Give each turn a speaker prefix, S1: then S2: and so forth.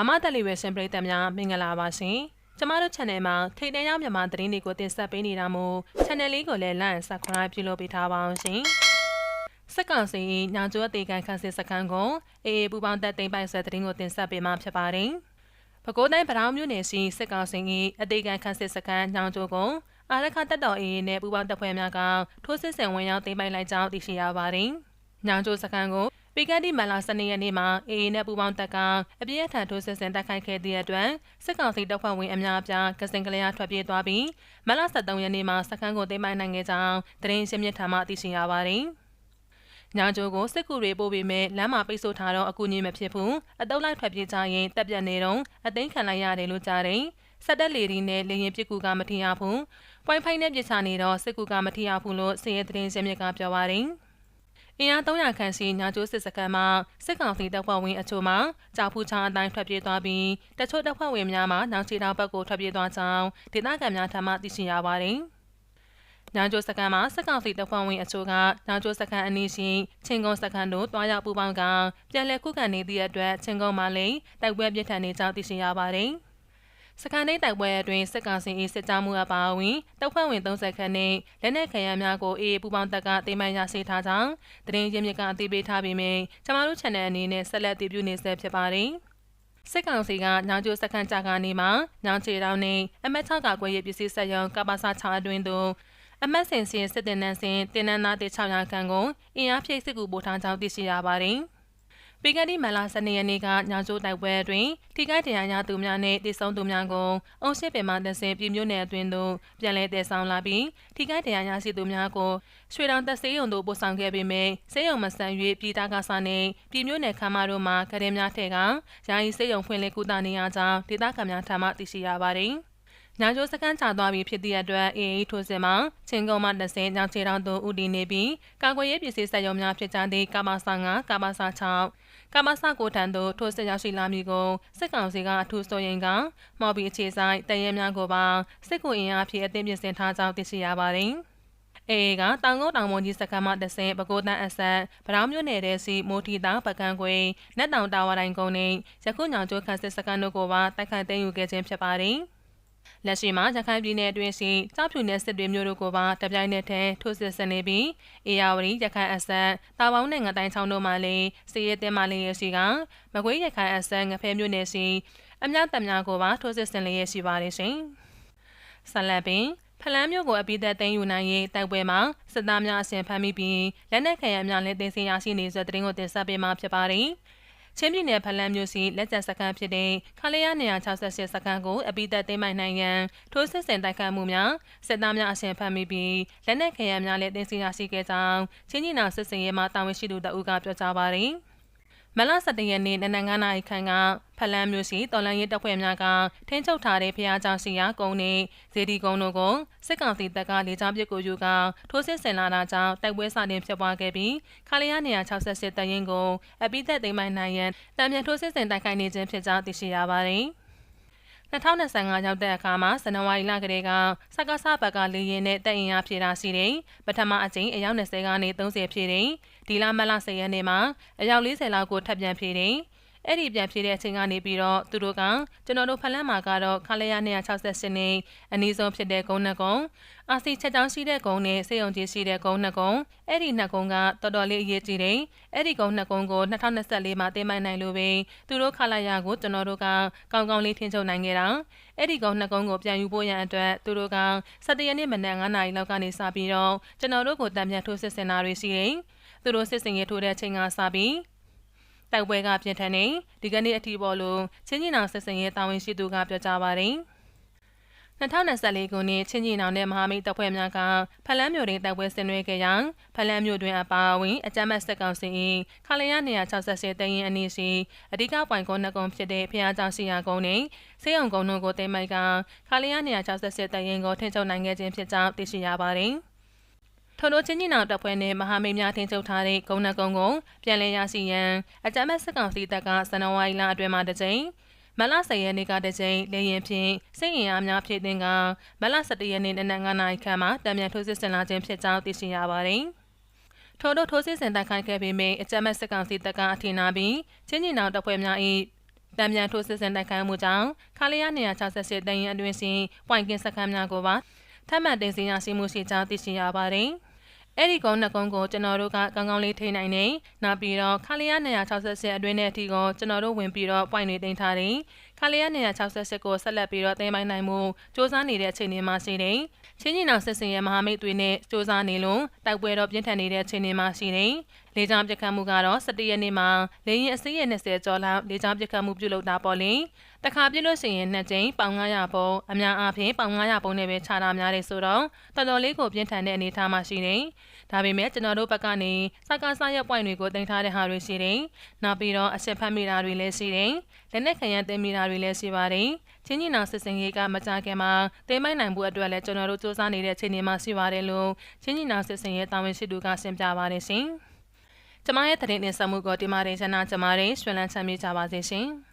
S1: ဘာမတက်လီဝေရှင်ပရိသတ်များမင်္ဂလာပါရှင်ကျမတို့ channel မှာထိတ်တန့်ရောက်မြန်မာသတင်းတွေကိုတင်ဆက်ပေးနေတာမို့ channel လေးကိုလည်း like and subscribe ပြုလုပ်ပေးထားပါအောင်ရှင်စက်ကောင်စီညောင်ကျော်အသေးကန်ခန်းစစ်စခန်းကိုအေးပူပေါင်းတက်သိမ်းပိုက်ဆက်သတင်းကိုတင်ဆက်ပေးမှာဖြစ်ပါတယ်ပဲခူးတိုင်းဗရောင်းမြို့နယ်ရှိစစ်ကောင်စီ၏အသေးကန်ခန်းစစ်စခန်းညောင်ကျော်ကိုအာရခတက်တော်အေးနဲ့ပူပေါင်းတပ်ဖွဲ့များကထိုးစစ်ဆင်ဝင်ရောက်သိမ်းပိုက်လိုက်ကြောင်းသိရှိရပါတယ်ညောင်ကျော်စခန်းကို ပီကတ်တီမလာစနေရက်နေ့မှာအေအေနဲ့ပူပေါင်းတပ်ကအပြည့်အထန်ထိုးစစ်ဆင်တိုက်ခိုက်ခဲ့တဲ့အတွက်စစ်ကောင်စီတပ်ဖွဲ့ဝင်အများအပြားကစင်ကလေးအားထွက်ပြေးသွားပြီးမလ73ရက်နေ့မှာစခန်းကိုသိမ်းပိုက်နိုင်ခဲ့ကြောင်းသတင်းရှင်းပြထံမှသိရှိရပါတယ်။ညာကျိုးကိုစစ်ကူတွေပို့ပြီးမဲ့လမ်းမှာပိတ်ဆို့ထားတော့အကူအညီမဖြစ်ဘူးအတုံးလိုက်ထွက်ပြေးကြရင်တပ်ပြတ်နေတော့အသိမ်းခံလိုက်ရတယ်လို့ကြားတယ်။စက်တက်လေဒီနဲ့လေရင်ပစ်ကူကမထင်ရဘူး။ပွိုင်းဖိုင်းနဲ့ပြစ်ချနေတော့စစ်ကူကမထင်ရဘူးလို့စီရဲသတင်းရှင်းပြကပြောပါတယ်။ အင်အား300ခန့်ရှိညာကျိုးစစ်စခန်းမှာစစ်ကောင်စီတပ်ဖွဲ့ဝင်အချို့မှကြာဖူးချောင်းအတိုင်းထွက်ပြေးသွားပြီးတချို့တပ်ဖွဲ့ဝင်များမှနောက်ချီတောင်ဘက်ကိုထွက်ပြေးသွားကြောင်းဒေသခံများထံမှသိရှိရပါတယ်။ညာကျိုးစခန်းမှာစစ်ကောင်စီတပ်ဖွဲ့ဝင်အချို့ကညာကျိုးစခန်းအနီးရှိချင်းကုန်းစခန်းတို့တွားရောက်ပူးပေါင်းကပြန်လည်ခုခံနေသည့်အတွက်ချင်းကုန်းမှာလည်းတိုက်ပွဲပြစ်ထန်နေကြောင်းသိရှိရပါတယ်။ စကန်နေတိုက်ပွဲအတွင်းစစ်ကောင်စီ၏စစ်ကြောမှုအပါအဝင်တောက်ဖွဲ့ဝင်30ခန့်နှင့်လက်နက်ခဲယမ်းများကိုအေးပူပေါင်းတပ်ကတိမိုင်းရရှိထားကြောင်းတရင်ရင်းမြစ်ကအသိပေးထားပြီးမြင်ကျမတို့ channel အနေနဲ့ဆက်လက်တည်ပြုနေဆဲဖြစ်ပါတယ်စစ်ကောင်စီကညောင်ကျိုးစခန်းကြကနေမှာညောင်ချေတောင်းနဲ့အမက်6ကကွယ်ရပစ္စည်းဆက်ရုံကပ္ပစာ6အတွင်းသို့အမတ်စင်စင်စစ်တင်နန်းစင်တင်နန်းသားတေ600ခန့်ကိုအင်အားဖြည့်စစ်ကူပို့ထားကြောင်းသိရှိရပါတယ်။ ပီကတိမလာစနေရက်နေ့ကညောင်ကျိုးတိုက်ပွဲတွင်ထိခိုက်ဒဏ်ရာရသူများနှင့်တိစုံသူများကိုအုံရှိပင်မှတင်ဆက်ပြည်မျိုးနယ်အတွင်းသို့ပြန်လည်တည်ဆောင်လာပြီးထိခိုက်ဒဏ်ရာရရှိသူများကိုရွှေတောင်တပ်စေးရုံသို့ပို့ဆောင်ခဲ့ပေမယ့်စေးရုံမဆန်၍ပြည်သားကစားနှင့်ပြည်မျိုးနယ်ခမ်းမတို့မှကရင်များထက်ကယာယီစေးရုံဖွင့်လှစ်ကူတာနေရကြောင်းဒေသခံများထံမှသိရှိရပါသည် ညာကျိုးစကန်ချသွားပြီးဖြစ်သည့်အတွက်အေအေထိုးစင်မှာချင်းကုန်းမှတစ်စင်းကြောင့်ခြေထောက်သို့ဥတီနေပြီးကာကွယ်ရေးပစ္စည်းစက်ရုံများဖြစ်ကြသည့်ကာမဆာ9ကာမဆာ6ကာမဆကိုထံသို့ထိုးစစ်ရောက်ရှိလာမည်ကိုစစ်ကောင်စီကအထူးစိုးရိမ်ကမော်ဘီအခြေဆိုင်တရဲများကိုပါစစ်ကူအင်အားဖြင့်အသင်းပြင်ဆင်ထားကြောင်းသိရှိရပါတယ်။အေကတောင်ကုန်းတောင်မွန်ကြီးစခန်းမှတဆင်ပဲခူးတန်းအဆက်ဗရောင်းမြို့နယ်ထဲစီမိုတီတောင်ပကန်းခွေနက်တောင်တာဝတိုင်းကုန်းနှင့်ရခုညောင်ကျိုးခန်းစစ်စခန်းတို့ကိုပါတိုက်ခိုက်သိမ်းယူခဲ့ခြင်းဖြစ်ပါတယ်။ လက်ရှိမှာရခိုင်ပြည်နယ်အတွင်းရှိကြောက်ဖြူနယ်စစ်တွေမျိုးတို့ကိုပါတပြိုင်နက်တည်းထိုးစစ်ဆင်နေပြီးအေယာဝတီရခိုင်အဆက်တာပေါင်းနဲ့ငတိုင်းချောင်းတို့မှလည်းစီရဲတဲမှလည်းရရှိကမကွေးရခိုင်အဆက်ငဖဲမျိုးနယ်ရှိအများတများကိုပါထိုးစစ်ဆင်လျက်ရှိပါတယ်ရှင်။ဆလတ်ပင်ဖလန်းမျိုးကိုအပိသက်သိမ်းယူနိုင်ရေးတိုက်ပွဲမှာစစ်သားများအဆင်ဖမ်းမိပြီးလက်နက်ခဲယမ်းများလည်းတင်စီရရှိနေစေတဲ့တင်ကိုတင်ဆက်ပေးမှာဖြစ်ပါတယ်။ ချင်းပြည်နယ်ဖလန်းမြို့စီလက်ကျန်စခန်းဖြစ်တဲ့ခလရ168စခန်းကိုအပိသက်သိမ်းပိုင်နိုင်ရန်ထိုးစစ်ဆင်တိုက်ခိုက်မှုများစစ်သားများအရှင်ဖမ်းမိပြီးလက်နက်ခဲယမ်းများလည်းတင်စီရရှိခဲ့ကြောင်းချင်းကြီးနာစစ်စင်ရဲမှတာဝန်ရှိသူတအုပ်ကပြောကြားပါတယ်။ မလ17ရက်နေ့နနန်ကနိုင်ခန့်ကဖလန်းမြို့ရှိတော်လန်ရေးတပ်ဖွဲ့များကထင်းချုပ်ထားတဲ့ဖျားကြောင်စီယာကုန်းနှင့်ဇေဒီကုန်းတို့ကိုစစ်ကောင်စီတပ်ကလေကြောင်းပစ်ကိုယူကထိုးစစ်ဆင်လာတာကြောင့်တိုက်ပွဲစတင်ဖြစ်ပွားခဲ့ပြီးခလရ168တရင်ကိုအပိသက်သိမ်းပိုင်နိုင်ရန်တံမြန်ထိုးစစ်ဆင်တိုက်ခိုက်နေခြင်းဖြစ်ကြောင်းသိရှိရပါတယ်။ 2025ရောက်တဲ့အခါမှာဇန်နဝါရီလကတည်းကစကားစဘက်ကလေရင်နဲ့တက်ရင်အားဖြည့်တာရှိတယ်။ပထမအကြိမ်အယောက်20ကနေ30ဖြည့်တယ်။ဒီလမလ10ရက်နေ့မှာအယောက်40လောက်ကိုထပ်ပြန်ဖြည့်တယ်။ အဲ့ဒီပြန်ဖြေတဲ့အချိန်ကနေပြီးတော့သူတို့ကကျွန်တော်တို့ဖလန်းမှာကတော့ခလရ268နဲ့အနည်းဆုံးဖြစ်တဲ့ဂုံနှစ်ကုံအာစီချက်ချောင်းရှိတဲ့ဂုံနဲ့စေယုံကြီးရှိတဲ့ဂုံနှစ်ကုံအဲ့ဒီနှစ်ကုံကတော်တော်လေးအရေးကြီးတယ်အဲ့ဒီဂုံနှစ်ကုံကို2024မှာတင်ပိုင်နိုင်လို့ပဲသူတို့ခလရကိုကျွန်တော်တို့ကကောင်းကောင်းလေးထင်းချုပ်နိုင်ခဲ့တာအဲ့ဒီကုံနှစ်ကုံကိုပြန်ယူဖို့ရန်အတွက်သူတို့က17ရက်နေ့မနက်9နာရီလောက်ကနေစပြီးတော့ကျွန်တော်တို့ကိုတံပြန်ထိုးစစ်ဆင်တာတွေရှိတယ်သူတို့စစ်စင်ရထိုးတဲ့အချိန်ကစပြီး တိုက်ပွဲကပြင်းထန်နေဒီကနေ့အထိပေါ်လို့ချင်းကြီးနောင်ဆက်စင်ရဲ့တာဝန်ရှိသူကပြောကြားပါတယ်2024ခုနှစ်ချင်းကြီးနောင်နဲ့မဟာမိတ်တပ်ဖွဲ့များကဖလန်းမြို့တွင်တပ်ပွဲဆင်နွှဲခဲ့ရာဖလန်းမြို့တွင်အပါအဝင်အကြမ်းဖက်စစ်ကောင်စီ၏ခလရ168တရင်အနည်းရှိအဓိကပွိုင်ကုန်းနှစ်ကုန်းဖြစ်တဲ့ဖျားကြောင်စီယာကုန်းနှင့်စေယုံကုန်းတို့ကိုတိမ့်မိုက်ကခလရ168တရင်ကိုထင်ချုပ်နိုင်ခဲ့ခြင်းဖြစ်ကြောင်းသိရှိရပါသည်။ ထို့သောချင်းကြီးနောင်တပ်ဖွဲ့နှင့်မဟာမိတ်များထင်းချုပ်ထားတဲ့ဂုံနကုံကိုပြန်လည်ရရှိရန်အကြမ်းဖက်စစ်ကောင်စီတပ်ကဇန်နဝါရီလအတွင်းမှာတစ်ကြိမ်မလ10ရက်နေ့ကတစ်ကြိမ်လေရင်ဖြင့်စစ်ရင်အားများဖြစ်တဲ့ကမလ17ရက်နေ့နနက်9နာရီခန့်မှာတံမြန်ထိုးစစ်ဆင်လာခြင်းဖြစ်ကြောင်းသိရှိရပါတယ်။ထို့သောထိုးစစ်ဆင်တိုက်ခိုက်ခဲ့ပေမယ့်အကြမ်းဖက်စစ်ကောင်စီတပ်ကအထင်နာပြီးချင်းကြီးနောင်တပ်ဖွဲ့များ၏တံပြန်ထိုးစစ်ဆင်တိုက်ခိုက်မှုကြောင့်ခါလျာ268တန်ရင်အတွင်းစီပွိုင်ကင်းစခန်းများကိုပါထပ်မံတင်စီရရှိမှုရှိကြောင်းသိရှိရပါတယ်။ အဲ့ဒီကုန်းနှစ်ကုန်းကိုကျွန်တော်တို့ကကောင်းကောင်းလေးထိနိုင်နေ။နောက်ပြီးတော့ခါလျာ268အတွင်းနဲ့အထိကိုကျွန်တော်တို့ဝင်ပြီးတော့ပွိုင်တွေတင်ထားတယ်။ခါလျာ268ကိုဆက်လက်ပြီးတော့တင်ပိုင်းနိုင်မှုစ조사နေတဲ့အခြေအနေမှာရှိတယ်။ချင်းကြီးနောင်စစ်စင်ရဲ့မဟာမိတ်တွေနဲ့စ조사နေလို့တိုက်ပွဲတော့ပြင်းထန်နေတဲ့အခြေအနေမှာရှိတယ်။ လေကြောင်းပစ်ခတ်မှုကတော့17ရက်နေ့မှာလေရင်အစည်းရ20ကျော်လောက်လေကြောင်းပစ်ခတ်မှုပြုလုပ်တာပေါ့လေ။တခါပြလို့ရှိရင်နှစ်ကြိမ်ပေါင်900ပုံအများအားဖြင့်ပေါင်900ပုံနဲ့ပဲခြာတာများတယ်ဆိုတော့တော်တော်လေးကိုပြင်းထန်တဲ့အနေအထားမှာရှိတယ်။ဒါပေမဲ့ကျွန်တော်တို့ဘက်ကနေစကားစားရက်ပွိုင်တွေကိုတင်ထားတဲ့ဟာတွေရှိတယ်။နောက်ပြီးတော့အဆက်ဖတ်မိတာတွေလည်းရှိတယ်။လက်နက်ခံရတင်မိတာတွေလည်းရှိပါတယ်။ချင်းကြီးနောင်စစ်စင်ရေးကမကြခင်မှာတင်မိုင်းနိုင်မှုအတွက်လည်းကျွန်တော်တို့စူးစမ်းနေတဲ့အခြေအနေမှာရှိပါတယ်လို့ချင်းကြီးနောင်စစ်စင်ရေးတာဝန်ရှိသူကရှင်းပြပါတယ်ရှင်။ ကျမရဲ့သတင်းတင်ဆက်မှုကိုဒီမှာတင်ဆက်နာကျမတွေဆွေးနွေးချမ်းမြေ့ကြပါစေရှင်။